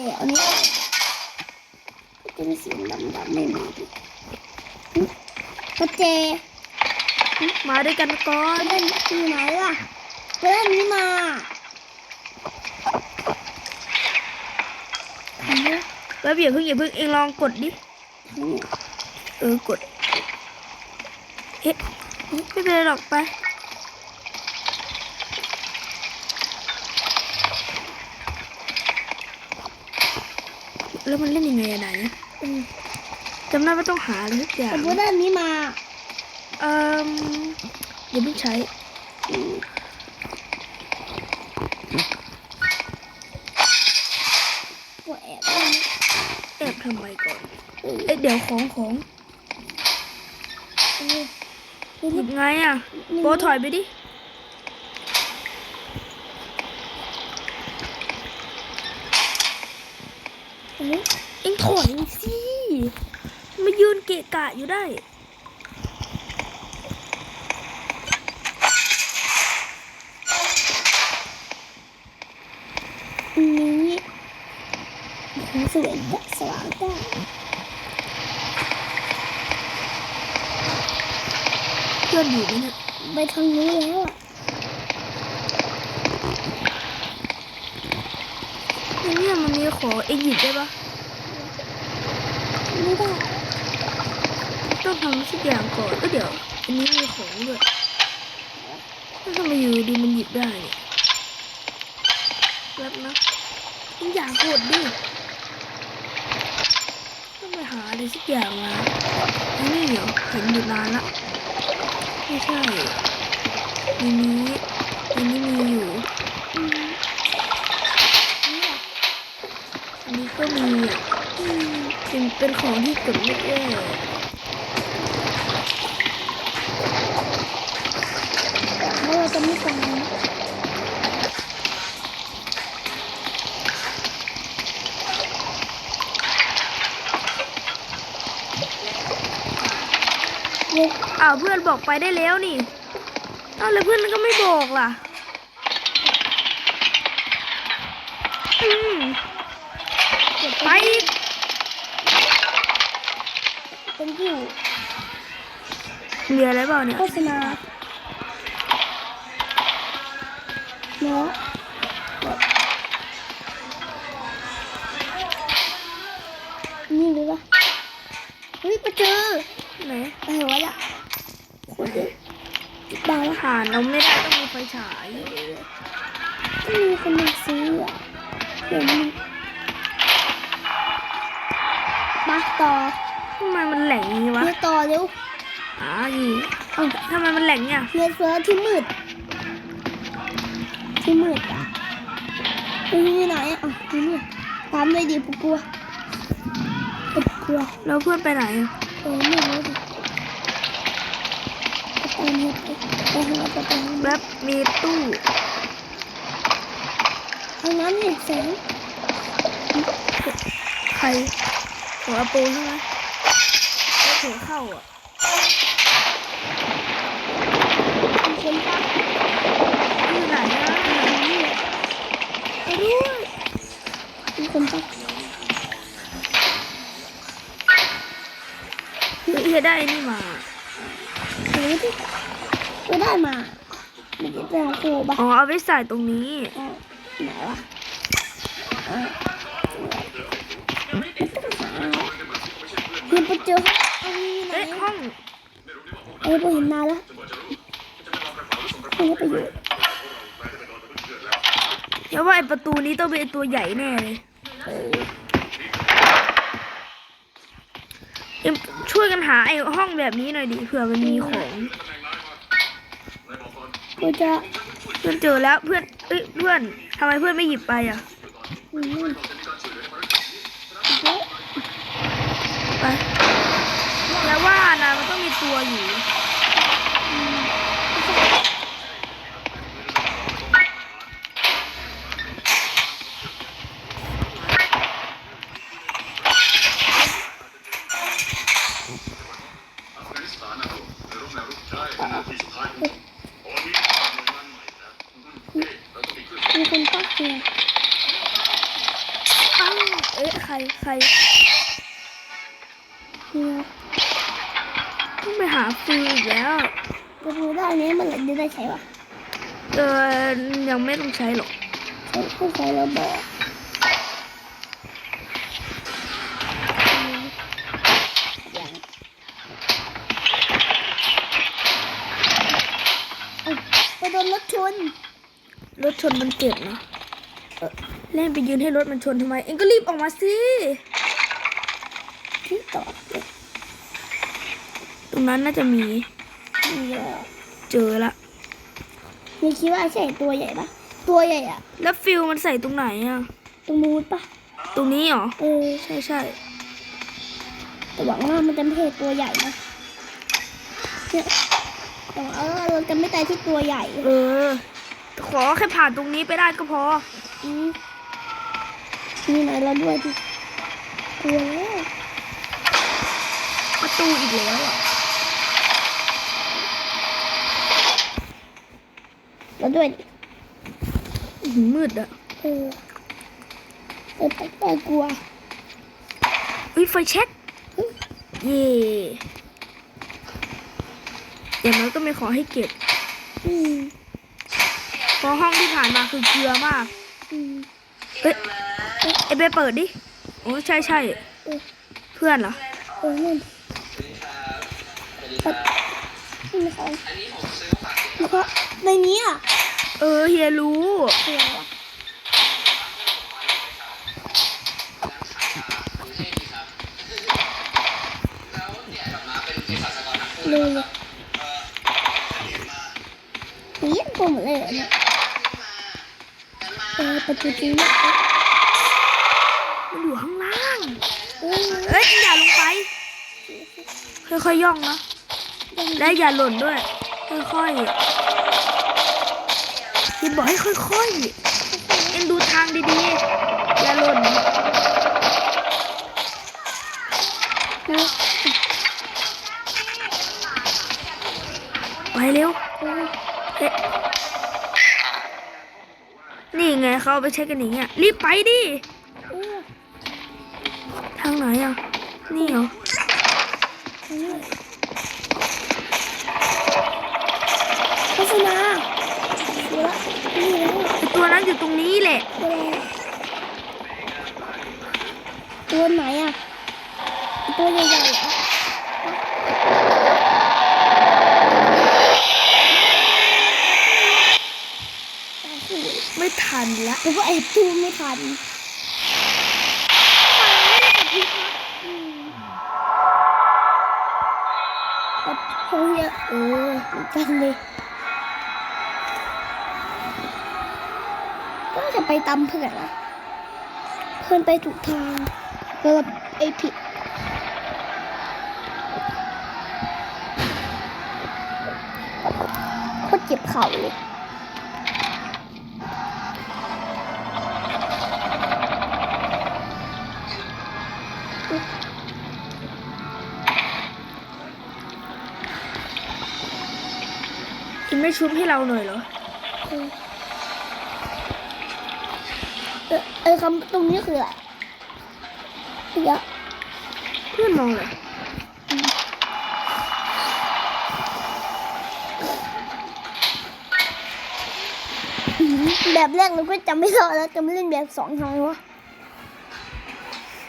เอันนี้จะมีสียงดำไม่มาดิกระเจมาด้วยกันก่อนเล่นที่ไหนล่ะเล่นนี้มาทำเนี่ยแล้วอย่าเพิ่งอย่าเพิ่งเองลองกดดิเนี่ยเออกด เอ๊ะไม่เป็นไรหรอกไป แล้วมันเล่นยังไงอะไหนอืมจำได้ว่าต้องหาอะไรทุกอย่างแต่ไปเล่นนี้มา เอ่อเดี๋ยวเพิ่งใช้อืมปวดแอบได้ไหมแอบทำไมก่อนเออเอ๊ะเดี๋ยวของของเออหยิบไงอะโบถอยไปดิ เอ็งถอยสิมายืนเกะกะอยู่ได้อันนี้โอ้โหสวยจัดสว่างจ้าเพื่อนอยู่ไหนี่ยไปทางนู้นแล้วอะ ในเนี่ยมันมี ของเอ็งหยิบได้ปะไม่ได้ต้องทำสักอย่างก่อนก็เดี๋ยว อันนี้มีของด้วยแล้วทำไมอยู่ดีมันหยิบได้เนี่ยแป๊บนะเอ็งอยากกดดิต้องไปหาอะไรสักอย่างมาอันนี้เหรอเห็นอยู่นานละไม่ใช่ในนี้ในนี้มีอยู่ อืมนี่อะ อันนี้ ก็มีอะเป็นเป็นของที่กดไม่แย่เพราะเราจะไม่ฟังนะเอ้าวเพื่อนบอกไปได้แล้วนี่อ้าวแล้วเพื่อนก็ไม่บอกล่ะ อืม เด็กไปอีกเป็นอยู่มีอะไรเปล่าเนี่ยโฆษณาเนาะนี่เลยปะเฮ้ยไปเจอไหนอะไรวะเนี่ยคนเดียวได้แล้วหาเราไม่ได้ต้องมีไฟฉายไม่มีคนมาซื้ออะเดี๋ยวมัน มาต่อทำไมมันแหลงอย่างนี้วะเรียต่อเร็วอ่าอยู่เอ้าทำไมมันแหลงเนี่ยเรียเสือที่มืด ที่มืดอะเฮ้ยที่ไหนอะอ๋อที่นี่ตามเลยดิปุ๊กกลัวปุ๊กกลัวแล้วเพื่อนไปไหนอะเออไม่รู้ดิไปตามเนี่ยไปไปทางนั้นไปทางนั้นแบบมีตู้ทางนั้นเนี่ยแสงใคร ของอาปูใช่ไหมแล้วเถเข้าอะมีคนปะอยู่ไหนอะไปด้วยมีคนปะเฮ้ยได้นี่มาเฮ้ยดิก็ได้มาไม่ได้เป็นของครูปะอ๋อเอาไว้ใส่ตรงนี้อ๋อไหนวะอ่าไม่ต้องหา เห็นไปเจออันนี้ไหนเอ๊ะห้องเอ้ยพอเห็นนานแล้วไม่ได้ประโยชน์เดี๋ยวว่าไอประตูนี้ต้องเป็นไอ้ตัวใหญ่แน่เลยเออเอ็มช่วยกันหาไอห้องแบบนี้หน่อยดิเผื่อมันมีของกูจะเพื่อนเจอแล้วเพื่อนเอ้ยเพื่อนทำไมเพื่อนไม่หยิบไปอะ อืม ไปแล้วว่านะ มัน หาฟิวอีกแล้วจะดูได้เนี้ยมันจะได้ใช้วะเออยังไม่ต้องใช้หรอกใช้ผู้ใช้เราบอกไปโดนรถชน รถชนมันเจ็บนะเออเล่นไปยืนให้รถมันชนทำไม เอ็งก็รีบออกมาสิที่ต่อเลย ตรงนั้นน่าจะมีนี่เหรอเจอละมีคิดว่าใช่ตัวใหญ่ปะตัวใหญ่อะแล้วฟิวมันใส่ตรงไหนอะตรงนู้นปะตรงนี้เหรอเออใช่ใช่แต่หวังว่ามันจะไม่ใช่ตัวใหญ่นะเนี่ยแต่ว่าเออเราจะไม่ตายที่ตัวใหญ่ เออ ขอแค่ผ่านตรงนี้ไปได้ก็พออืมมีไหนเราด้วยดิตัวแล้วประตูอีกแล้วอะ เราด้วยดิอื้อหือมืดอะเออเออไปไปกลัวเฮ้ยไฟเช็คเย่อย่างน้อยก็ไม่ขอให้เก็บอืมเพราะห้องที่ผ่านมาคือเกลือมากอืมเอ้ยไอเบเปิดดิ โอ้ใช่ใช่เออเพื่อนเหรอเออนั่นปัดนี่เขาแล้วก็ ในนี้อะเออเฮียรู้คืออะไรวะเลยเลยเยี่ยมไปหมดเลยเหรอเนี่ยเออประตูจริงเนี่ยมันอยู่ข้างล่างเออเอ้ยอย่าลงไป ค่อยๆย่องนะ และอย่าหล่นด้วย ค่อยๆ อย่บอกให้ค่อยๆ เอ็งดูทางดีๆ อย่าหล่นไปเร็วเอ๊ะนี่ไงเขาไปใช้กันอย่างเงี้ยรีบไปดิ ทางไหนอะ นี่เหรอ โฆษณาดูละนี่แล้ว ไอ้ตัวนั้นอยู่ตรงนี้แหละตัวอะไรตัวไหนอะตัวใหญ่ๆเหรอไม่ทันละแต่ว่าไอ้ตู้ไม่ทันอืมแต่เขาเรียกเออเหมือนกันเลย ก็จะไปตามเพื่อนอะเพื่อนไปถูกทางแล้วเราไอ้ผิดโคตรเจ็บเข่าเลยอินไม่ชุบให้เราหน่อยเหรอ ออเออเออคำตรงนี้คืออะไรเยอะเพื่อนมองเลยแบบแรกเราก็จำไม่ได้แล้วจะไม่เล่นแบบสองทำไมวะ